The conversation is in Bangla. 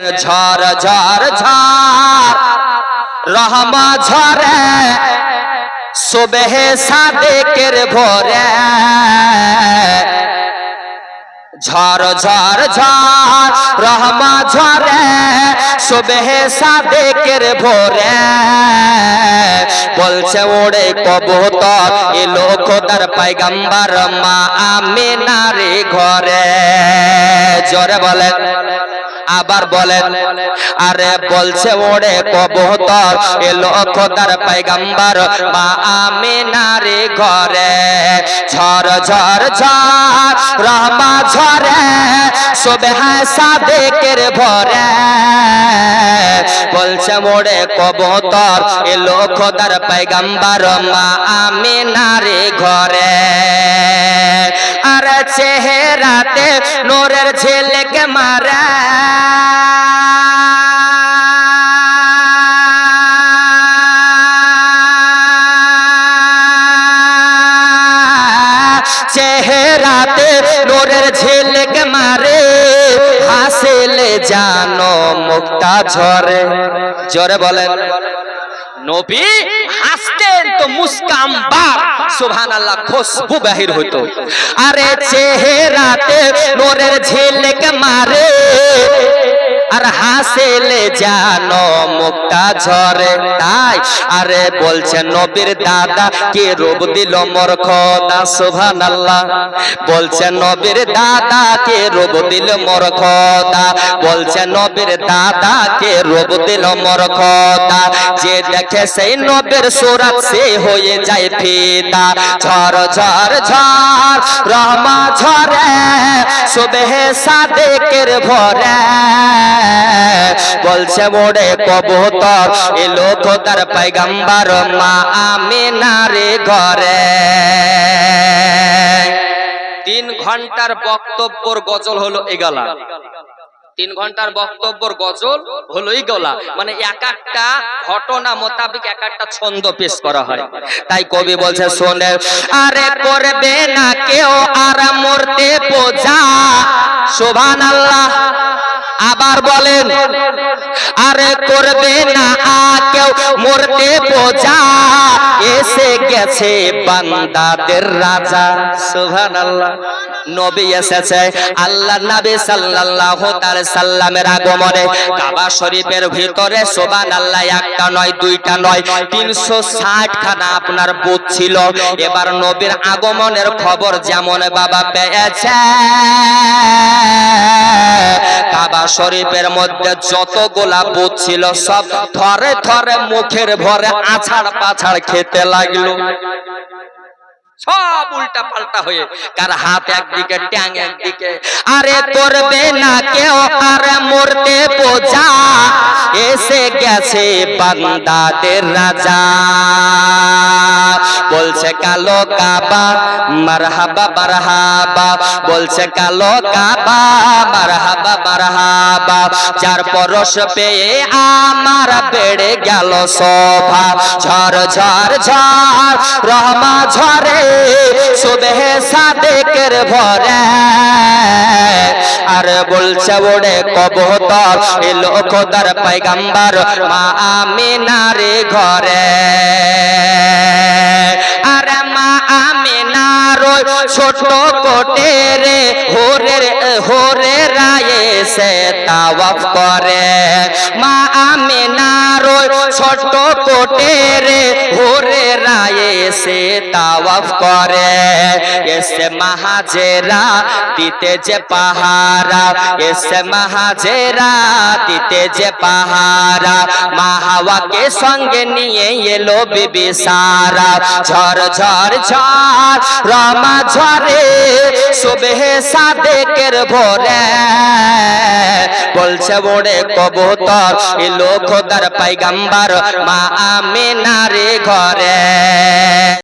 ঝড় ঝড় ঝড়, রহমা ঝরে সুবেহে সাদেকের ভোরে। ঝড় ঝড় ঝড়, রহমা ঝরে সুবেহে সাদেকের ভোরে। বলছে ওড়ে কবুতর এলো খোদার পাইগাম্বার মা আমিনারে ঘরে। জোরে বলেন। আবার বলেন, আরে বলছে ওড়ে কবুতর এলো খোদার পাইগাম্বার মা আমিনারে ঘরে ঝড় ঝড় ঝড় রহমা ঝরে সুবহায় সাদেকের ভরে। বলছে মোড়ে কবুতর এলো খোদার পাইগাম্বার মা আমিনারে ঘরে। আর চেহারাতে নোরের ঝিলকে মারা চেহারাতে নোরের ঝিলক মারে, হাসিল জানো মুক্তা ঝরে। জোরে বলেন, নবী হাসতেন তো মুস্কাম বা সুবহান আল্লাহ খুশবু বাহির হইতো। আরে চেহারাতে নোরের ঝিলক মারে আর হাসিলে জানো মুক্তা ঝরে তাই। আরে বলছে নবীর দাদা, কে রূপ দিল মোর খোদা আল্লাহ বলছে নবীর দাদা, কে রূপ দিল মোর খোদা। বলছে নবীর দাদা, কে রূপ দিল মোর খোদা। যে দেখে সেই নবীর সুরাত সে হয়ে যায় ফিদা। ঝড় ঝর ঝড়, রহমা ঝরে, সুবেহে সাদেকের ভরে। বলছে মোড়ে কবুতর এলো খোদার পাইগাম্বার মা আমিনারে ঘরে। তিন ঘণ্টার বক্তব্যর গজল হলো এগালা তিন ঘণ্টার বক্তব্যর গজল হলো গলা। মানে এক একটা ঘটনা মোতাবেক এক একটা ছন্দ পেশ করা হয়। তাই কবি বলছে, শোনে, আরে করবে না কেউ আর মরতে পূজা শোভান আল্লাহ আবার বলেন আরে করবে না কেউ মরতে পূজা এসে গেছে বান্দাদের রাজা সুবহান আল্লাহ নবী এসেছে আল্লাহ নবী সাল্লাল্লাহু তাআলা সাল্লামের আগমনে। কাবা শরীফের ভিতরে সুবহান আল্লাহ একটা নয়, দুইটা নয় 360 খানা আপনার বুথ ছিল। এবার নবীর আগমনের খবর যেমন বাবা পেয়েছে। কাবা শরীফের মধ্যে যতগুলা বুথ ছিল, সব থরে থরে মুখের ভরে আছাড় পাছাড় খেতে লাগল। সব উল্টা পাল্টা হয়ে কার হাত একদিকে ট্যাং একদিকে। আরে করবে না কেউ আর মরতে বোঝা। এসে গেছে বান্দাদের রাজা। বলছে কালো কাবা মারহাবা মারহাবা বলছে কালো কাবা মারহাবা মারহাবা যার পরশ পেয়ে আমার বেড়ে গেল শোভা ঝড় ঝড় ঝড়, রহমা ঝরে, সুবেহে সাদেকের ভরে। আর বলছে ওড়ে কবুতর এলো পাইগাম্বার মা আমিনারে ঘরে। আর মা ছোট কোটে রে, হোরে হোরে রায়ে সে তাওয়াফ করে। মা আমিনার ছোট কোটে রে, হোরে রায়ে সে তাওয়াফ করে। এসে মাহাজেরা দিতে যে পাহারা, এসে মাহাজেরা দিতে যে পাহারা। মাহাওয়াকে সঙ্গে নিয়ে এলো বিবি সারা। ঝড় ঝড় ঝড়, রমা ঝরে, সুবেহে সাদেকের ভোরে। বলছে বড়ে কবুতর এলো খোদার পাইগাম্বার মা আমিনারে ঘরে।